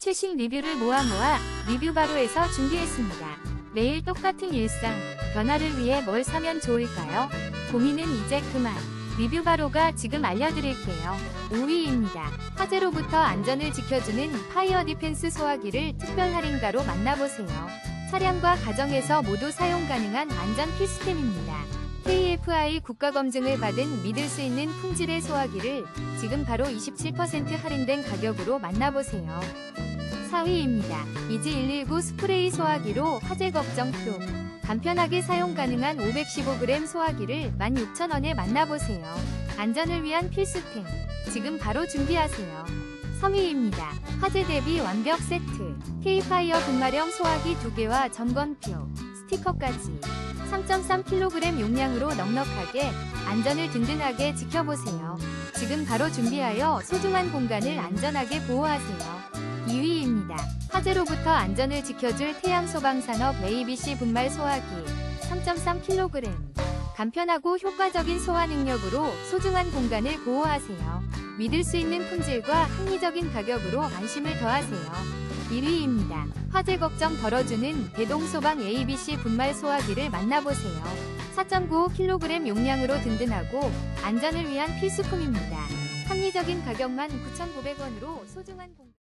최신 리뷰를 모아 모아 리뷰 바로에서 준비했습니다. 매일 똑같은 일상, 변화를 위해 뭘 사면 좋을까요? 고민은 이제 그만. 리뷰 바로가 지금 알려드릴게요. 5위입니다. 화재로부터 안전을 지켜주는 파이어 디펜스 소화기를 특별 할인가로 만나보세요. 차량과 가정에서 모두 사용 가능한 안전 필수템입니다. KFI 국가검증을 받은 믿을 수 있는 품질의 소화기를 지금 바로 27% 할인된 가격으로 만나보세요. 4위입니다. 이지 119 스프레이 소화기로 화재 걱정 표. 간편하게 사용 가능한 515g 소화기를 16,000원에 만나보세요. 안전을 위한 필수템. 지금 바로 준비하세요. 3위입니다. 화재 대비 완벽 세트. K파이어 분말형 소화기 2개와 점검표, 스티커까지. 3.3kg 용량으로 넉넉하게 안전을 든든하게 지켜보세요. 지금 바로 준비하여 소중한 공간을 안전하게 보호하세요. 2위입니다. 화재로부터 안전을 지켜줄 태양소방산업 ABC 분말 소화기 3.3kg 간편하고 효과적인 소화 능력으로 소중한 공간을 보호하세요. 믿을 수 있는 품질과 합리적인 가격으로 안심을 더하세요. 1위입니다. 화재 걱정 덜어주는 대동소방 ABC 분말 소화기를 만나보세요. 4.95kg 용량으로 든든하고 안전을 위한 필수품입니다. 합리적인 가격만 9,900원으로 소중한 공간